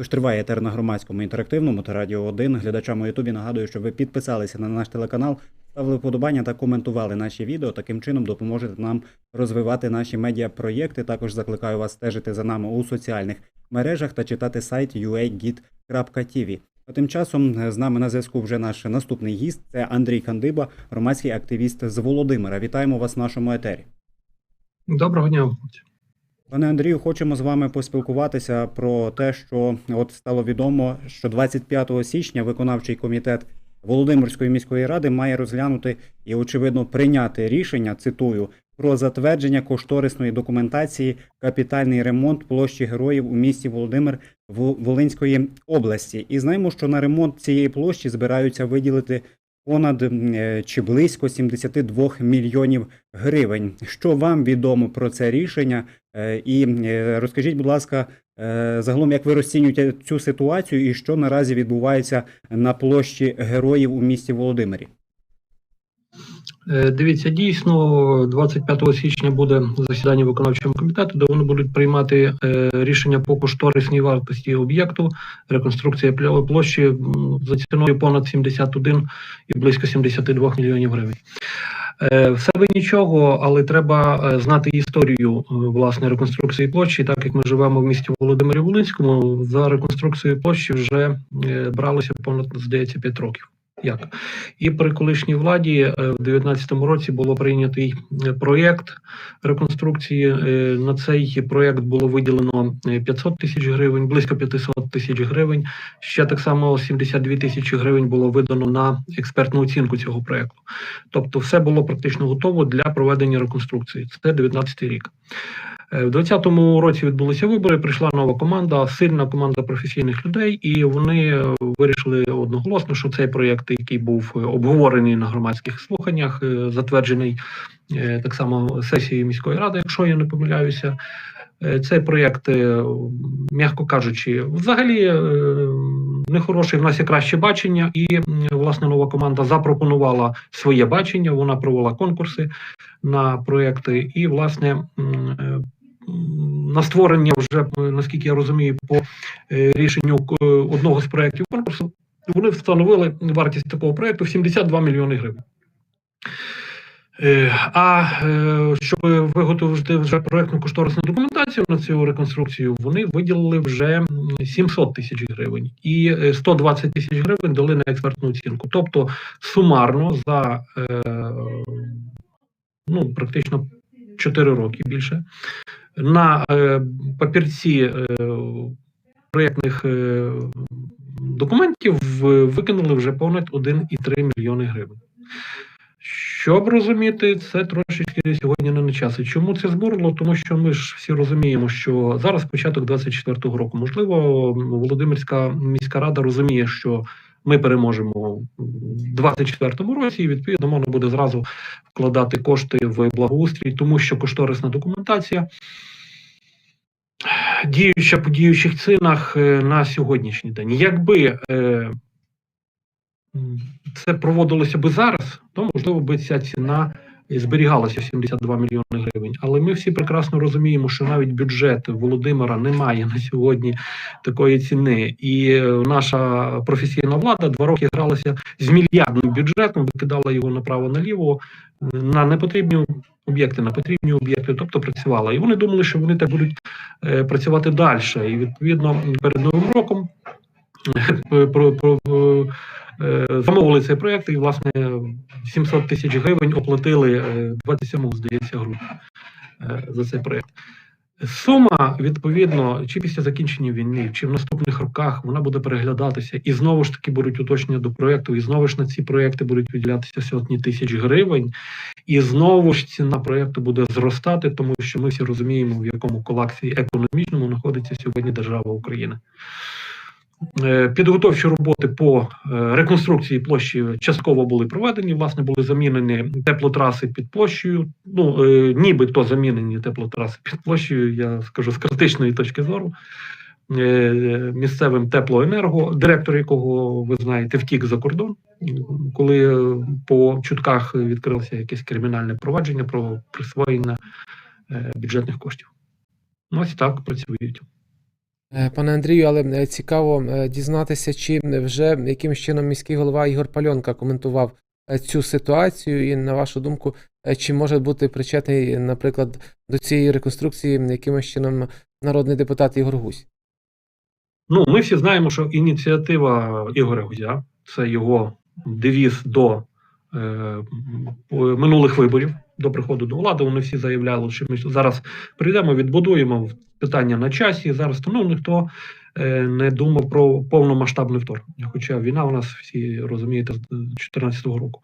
Тож триває етер на громадському інтерактивному та радіо 1. Глядачам у Ютубі нагадую, що ви підписалися на наш телеканал, ставили вподобання та коментували наші відео. Таким чином допоможете нам розвивати наші медіапроєкти. Також закликаю вас стежити за нами у соціальних мережах та читати сайт uagit.tv. А тим часом е, з нами на зв'язку вже наш наступний гість. Це Андрій Кандиба, громадський активіст з Володимира. Вітаємо вас в нашому етері. Доброго дня. Пане Андрію, хочемо з вами поспілкуватися про те, що от стало відомо, що 25 січня виконавчий комітет Володимирської міської ради має розглянути і, очевидно, прийняти рішення. Цитую про затвердження кошторисної документації капітальний ремонт площі героїв у місті Володимир Волинської області. І знаємо, що на ремонт цієї площі збираються виділити понад е, чи близько 72 мільйонів гривень. Що вам відомо про це рішення? Е, І е, розкажіть, будь ласка, е, загалом, як ви розцінюєте цю ситуацію і що наразі відбувається на площі героїв у місті Володимирі? Дивіться, дійсно, 25 січня буде засідання виконавчого комітету, де вони будуть приймати рішення по кошторисній вартості об'єкту, реконструкція площі за ціною понад 71 і близько 72 мільйонів гривень. Е, себе нічого, але треба е, знати історію е, власне реконструкції площі. Так як ми живемо в місті Володимирі Волинському, за реконструкцію площі вже бралося понад здається 5 років. Як і при колишній владі е, в 2019 році було прийнятий е, проєкт реконструкції. Е, На цей проєкт було виділено е, 500 тисяч гривень, близько 500 тисяч гривень. Ще так само 72 тисячі гривень було видано на експертну оцінку цього проєкту. Тобто, все було практично готово для проведення реконструкції. Це 19 рік. Е, В 2020 році відбулися вибори. Прийшла нова команда, сильна команда професійних людей, і вони е, вирішили одноголосно, що цей проєкт, який був е, обговорений на громадських слуханнях, затверджений так само сесією міської ради, якщо я не помиляюся. Цей проєкт, м'яко кажучи, взагалі нехороший. В нас є краще бачення, і власне нова команда запропонувала своє бачення. Вона провела конкурси на проекти, і власне на створення вже е, наскільки я розумію, по е, рішенню е, одного з проєктів конкурсу вони встановили вартість такого проєкту в 72 мільйони гривень. А щоб виготовити вже проєктну кошторисну документацію на цю реконструкцію, вони виділили вже 700 тисяч гривень і е, 120 тисяч гривень дали на експертну оцінку. Тобто сумарно за ну, практично 4 роки більше на е, папірці е, проєктних е, документів викинули вже понад 1,3 мільйони гривень. Щоб розуміти, це трошечки сьогодні не на часі. Чому це збурило? Тому що ми ж всі розуміємо, що зараз початок 24-го року. Можливо, Володимирська міська рада розуміє, що ми переможемо в 24-му році, і відповідно можна буде зразу вкладати кошти в благоустрій, тому що кошторисна документація діюча по діючих цінах е, на сьогоднішній день. Якби е, це проводилося би зараз, то можливо би ця ціна в 72 мільйони гривень. Але ми всі прекрасно розуміємо, що навіть бюджет Володимира не має на сьогодні такої ціни. І е, наша професійна влада два роки гралася з мільярдним бюджетом, викидала його направо-наліво е, на непотрібні об'єкти, на потрібні об'єкти, тобто працювала. І вони думали, що вони так будуть е, працювати далі. І відповідно перед новим роком про, про, е, замовили цей проєкт, і власне 700 тисяч гривень оплатили е, 27 здається, е, за цей проєкт. Сума, відповідно, чи після закінчення війни, чи в наступних роках вона буде переглядатися, і знову ж таки будуть уточнення до проєкту, і знову ж на ці проєкти будуть виділятися сотні тисяч гривень, і знову ж ціна проєкту буде зростати, тому що ми всі розуміємо, в якому колапсі економічному знаходиться сьогодні держава Україна. Е, Підготовчі роботи по е, реконструкції площі частково були проведені. Власне, були замінені теплотраси під площею. Ну е, нібито замінені теплотраси під площею. Я скажу з критичної точки зору. Місцевим теплоенерго, директор якого ви знаєте, втік за кордон, коли по чутках відкрилося якесь кримінальне провадження про присвоєння бюджетних коштів. Ну, Ось так працюють. Е, Пане Андрію, але е, цікаво е, дізнатися, чи вже якимось чином міський голова Ігор Пальонка коментував цю ситуацію, і на вашу думку, чи може бути причетний, наприклад, до цієї реконструкції якимось чином народний депутат Ігор Гусь? Ну, ми всі знаємо, що ініціатива Ігоря Гузя це його девіз до е, минулих виборів, до приходу до влади. Вони всі заявляли, що ми зараз прийдемо, відбудуємо питання на часі. Зараз ну, ніхто е, не думав про повномасштабне вторгнення. Хоча війна у нас всі розумієте з 2014 року.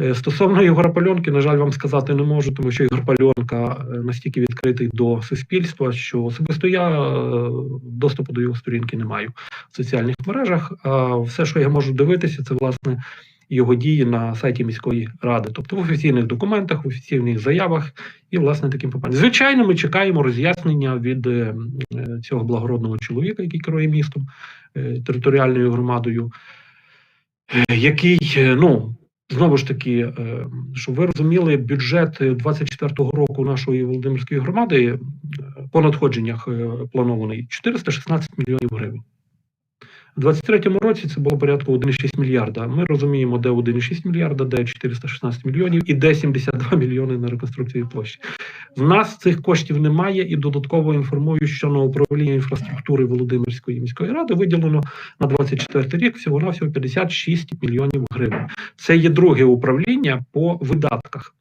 Е, Стосовно Ігора Пальонки, на жаль, вам сказати не можу, тому що Ігор Пальонка е, настільки відкритий до суспільства, що особисто я е, доступу до його сторінки не маю в соціальних мережах. А все, що я можу дивитися, це власне його дії на сайті міської ради, тобто в офіційних документах, в офіційних заявах і власне таким питанням. Звичайно, ми чекаємо роз'яснення від е, е, цього благородного чоловіка, який керує містом е, територіальною громадою, який ну. Знову ж таки, щоб ви розуміли, бюджет 24-го року нашої Володимирської громади по надходженнях планований 416 мільйонів гривень. У 23-му році це було порядку 1,6 мільярда. Ми розуміємо, де 1,6 мільярда, де 416 мільйонів і де 72 мільйони на реконструкцію площі. В нас цих коштів немає, і додатково інформую, що на управління інфраструктури Володимирської міської ради виділено на 24 рік всього навсього 56 мільйонів гривень. Це є друге управління по видатках.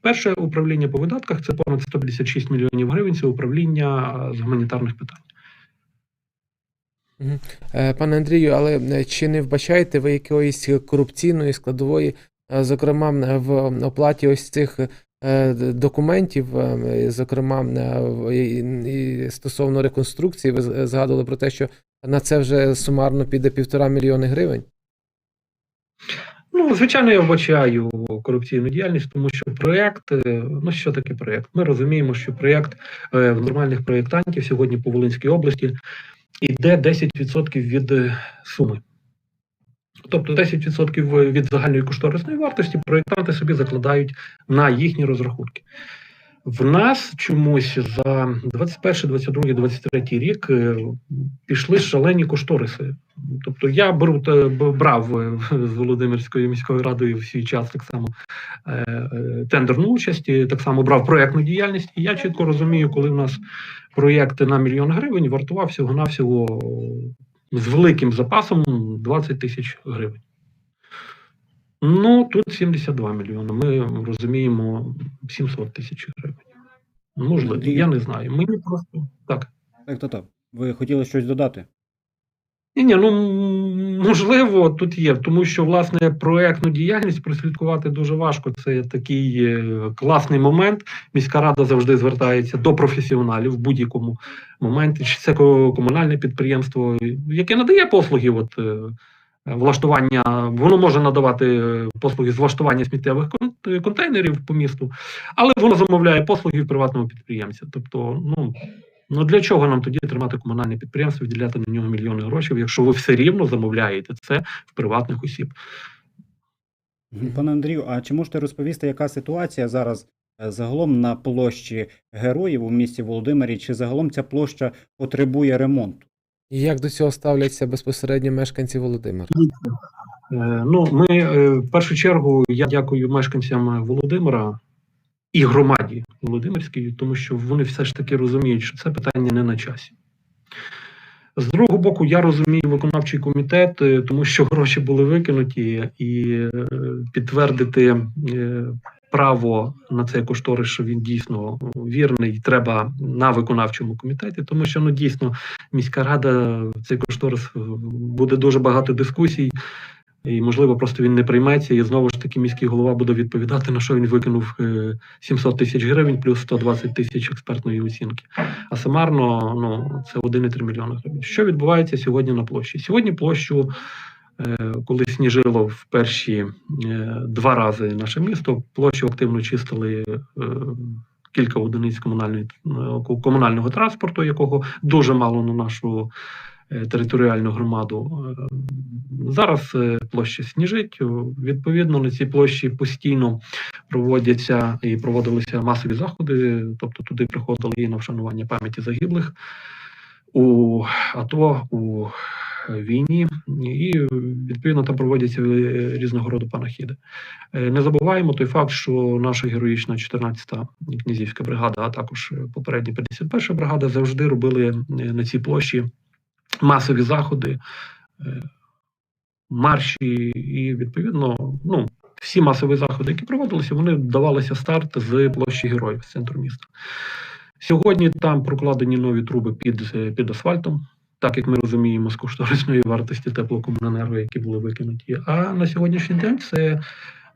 Перше управління по видатках це понад 156 мільйонів гривень. Це управління е, з гуманітарних питань. Е, Пане Андрію, але е, чи не вбачаєте ви якоїсь корупційної складової, е, зокрема в оплаті ось цих документів, зокрема стосовно реконструкції, ви згадували про те, що на це вже сумарно піде півтора мільйони гривень? Ну, звичайно, я вбачаю корупційну діяльність, тому що проєкт, ну що таке проєкт? Ми розуміємо, що проєкт в нормальних проєктантів сьогодні по Волинській області йде 10% від е, суми. Тобто 10% від загальної кошторисної вартості проєктанти собі закладають на їхні розрахунки. В нас чомусь за 21, 22, 23 рік е, пішли шалені кошториси. Тобто я беру брав е, з Володимирською міською радою в свій час так само е, е, тендерну участь, так само брав проєктну діяльність. І я чітко розумію, коли в нас проєкт на мільйон гривень вартував всього-навсього з великим запасом 20 тисяч гривень. Ну, тут 72 мільйони. Ми розуміємо 700 тисяч гривень. Можливо, я не знаю. Мені просто так. Так, то так. Ви хотіли щось додати? Ні, ні, ну можливо, тут є, тому що власне проектну діяльність прослідкувати дуже важко. Це такий е, класний момент. Міська рада завжди звертається до професіоналів в будь-якому моменті. Чи це комунальне підприємство, яке надає послуги, от е, влаштування, воно може надавати е, послуги з влаштування сміттєвих кон- контейнерів по місту, але воно замовляє послуги в приватного підприємця. Тобто, ну. Ну для чого нам тоді тримати комунальне підприємство, виділяти на нього мільйони грошей, якщо ви все рівно замовляєте це в приватних осіб? Пане Андрію, а чи можете розповісти, яка ситуація зараз е, загалом на площі героїв у місті Володимирі? Чи загалом ця площа потребує ремонту? І як до цього ставляться безпосередньо мешканці Володимира? Е, ну, ми е, в першу чергу я дякую мешканцям Володимира і громаді Володимирській, тому що вони все ж таки розуміють, що це питання не на часі. З другого боку, я розумію виконавчий комітет, е, тому що гроші були викинуті, і е, підтвердити е, право на цей кошторис, що він дійсно вірний, треба на виконавчому комітеті, тому що ну дійсно міська рада цей кошторис буде дуже багато дискусій. І, можливо, просто він не прийметься, і знову ж таки міський голова буде відповідати, на що він викинув е, 700 тисяч гривень плюс 120 тисяч експертної оцінки. А сумарно ну, це 1,3 мільйона гривень. Що відбувається сьогодні на площі? Сьогодні площу, е, коли сніжило в перші е, два рази наше місто, площу активно чистили. е, Кілька одиниць комунальної е, комунального транспорту, якого дуже мало на нашу е, територіальну громаду. Е, Зараз е, площа сніжить. Відповідно, на цій площі постійно проводяться і проводилися масові заходи, тобто туди приходили і на вшанування пам'яті загиблих у АТО у війні, і відповідно там проводяться е, різного роду панахіди. Е, Не забуваємо той факт, що наша героїчна 14-та князівська бригада, а також е, попередня 51-ша бригада завжди робили е, на цій площі масові заходи, е, марші, і відповідно, ну. Всі масові заходи, які проводилися, вони давалися старт з площі героїв з центру міста. Сьогодні там прокладені нові труби під, е, під асфальтом, так як ми розуміємо з кошторисної вартості теплокомуненерго, які були викинуті. А на сьогоднішній день це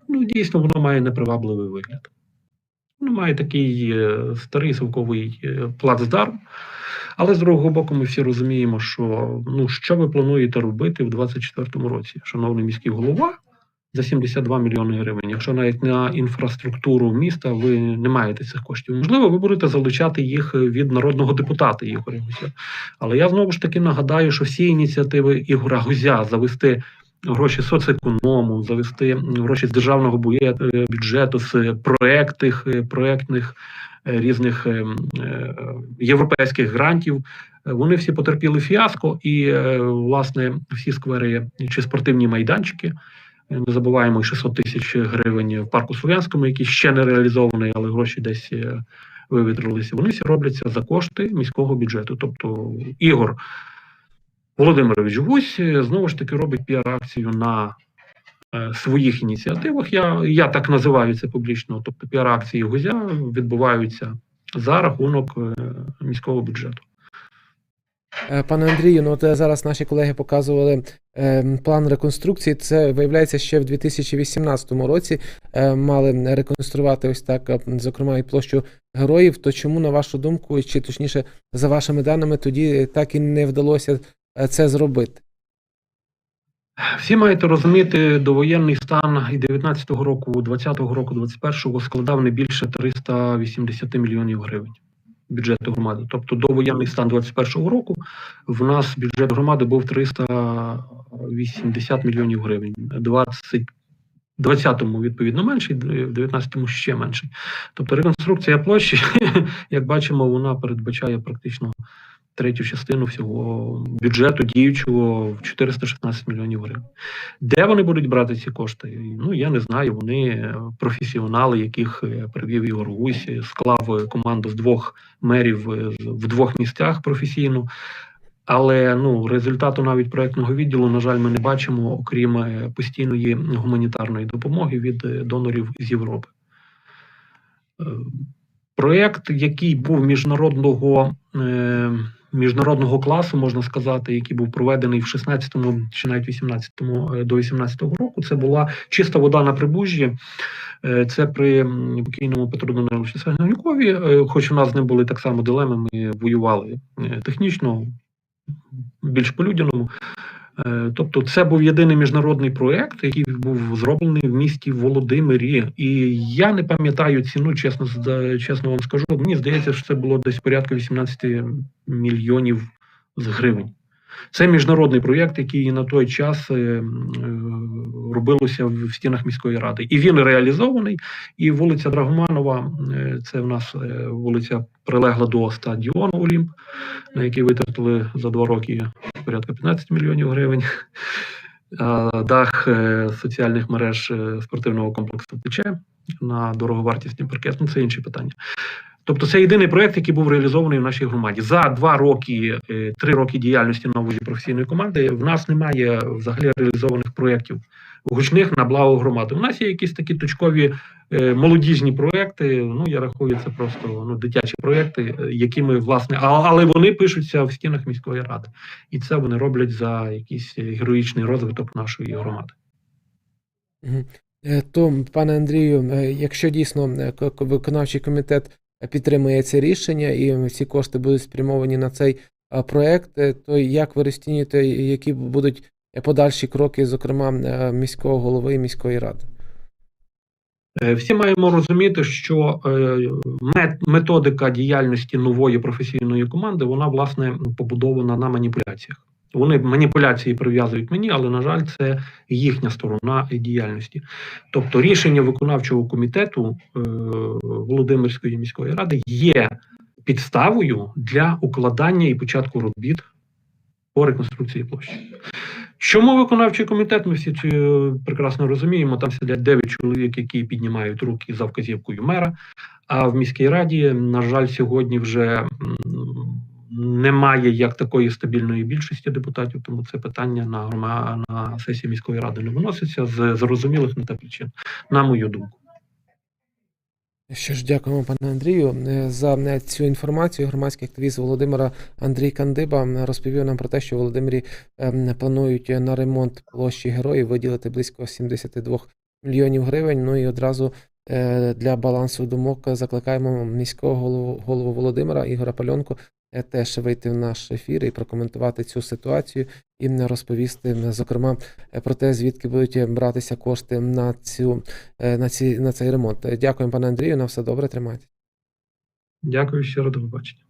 ну, дійсно воно має непривабливий вигляд. Воно має такий е, старий совковий плацдарм. Але з другого боку, ми всі розуміємо, що ну, що ви плануєте робити в 2024 році, шановний міський голова, за 72 мільйони гривень. Якщо навіть на інфраструктуру міста ви не маєте цих коштів, можливо, ви будете залучати їх від народного депутата Ігоря Гузя. Але я знову ж таки нагадаю, що всі ініціативи Ігора Гузя завести гроші соцеконому, завести гроші з державного е, бюджету, з проектних, е, проектних е, різних е, європейських грантів. Вони всі потерпіли фіаско, і власне всі сквери чи спортивні майданчики. Не забуваємо і 600 тисяч гривень в парку Слов'янському, який ще не реалізований, але гроші десь вивітрилися. Вони всі робляться за кошти міського бюджету. Тобто Ігор Володимирович Гусь е, знову ж таки робить піар-акцію на е, своїх ініціативах. Я, я так називаю це публічно. Тобто піар-акції Гузя відбуваються за рахунок е, міського бюджету. Пане Андрію, ну от зараз наші колеги показували е, план реконструкції. Це виявляється ще в 2018 році е, мали реконструювати ось так, зокрема, і площу героїв. То чому, на вашу думку, чи точніше, за вашими даними, тоді так і не вдалося це зробити? Всі маєте розуміти, довоєнний стан і 19-го року, 20-го року, 21-го складав не більше 380 мільйонів гривень бюджету громади. Тобто довоєнний стан 21-го року в нас бюджет громади був 380 мільйонів гривень. 20 20-му відповідно менший, в 19-му ще менший. Тобто реконструкція площі, як бачимо, вона передбачає практично третю частину всього бюджету діючого в 416 мільйонів гривень. Де вони будуть брати ці кошти? Ну я не знаю. Вони е, професіонали, яких е, привів Ігор Гусь, е, склав команду з двох мерів в двох місцях професійно. Але ну результату навіть проектного відділу, на жаль, ми не бачимо, окрім постійної гуманітарної допомоги від донорів з Європи. Проєкт, який був міжнародного міжнародного класу, можна сказати, який був проведений в 16-му чи навіть 18-му е, до 18-го року, це була чиста вода на прибужжі. Е, Це при покійному Петру Даниловичу Сагнюкові, е, хоч у нас ним були так само дилеми, ми воювали технічно, більш по-людяному. Е, Тобто, це був єдиний міжнародний проєкт, який був зроблений в місті Володимирі. І я не пам'ятаю ціну, чесно зда- чесно вам скажу. Мені здається, що це було десь порядка 18 мільйонів з гривень. Це міжнародний проєкт, який на той час е, е, робилося в стінах міської ради. І він реалізований. І вулиця Драгоманова, е, це в нас е, вулиця прилегла до стадіону Олімп, на який витратили за два роки порядка 15 мільйонів гривень. Дах е, соціальних мереж спортивного комплексу тече на дороговартісні паркет. Ну, це інші питання. Тобто, це єдиний проект, який був реалізований в нашій громаді. За два роки, е, три роки діяльності нової професійної команди. В нас немає взагалі реалізованих проєктів гучних на благо громади. У нас є якісь такі точкові е, молодіжні проекти. Ну я рахую, це просто ну дитячі проекти, е, якими власне, але вони пишуться в стінах міської ради, і це вони роблять за якийсь героїчний розвиток нашої громади. То, пане Андрію, якщо дійсно виконавчий комітет підтримує це рішення і ці кошти будуть спрямовані на цей проект, е, то як ви розцінюєте, які будуть е, подальші кроки, зокрема е, міського голови і міської ради? Всі маємо розуміти, що методика діяльності нової професійної команди вона власне побудована на маніпуляціях. Вони маніпуляції прив'язують мені, але на жаль, це їхня сторона діяльності. Тобто, рішення виконавчого комітету е, Володимирської міської ради є підставою для укладання і початку робіт по реконструкції площі. Чому виконавчий комітет? Ми всі це е, прекрасно розуміємо. Там сидять 9 чоловік, які піднімають руки за вказівкою мера. А в міській раді, на жаль, сьогодні вже немає як такої стабільної більшості депутатів, тому це питання на грома на сесії міської ради не виноситься з зрозумілих на те причин, на мою думку. Що ж, дякуємо, пане Андрію, е, за е, цю інформацію. Громадський активіст Володимира Андрій Кандиба розповів нам про те, що в Володимирі ем, планують на ремонт площі героїв виділити близько 72 мільйонів гривень. Ну і одразу е, для балансу думок закликаємо міського голову, голову Володимира Ігора Пальонку е, теж вийти в наш ефір і прокоментувати цю ситуацію і розповісти, зокрема, е, про те, звідки будуть е, братися кошти на цю е, на, ці, на цей ремонт. Е, Дякуємо, пане Андрію. На все добре, тримайте. Дякую щиро до побачення.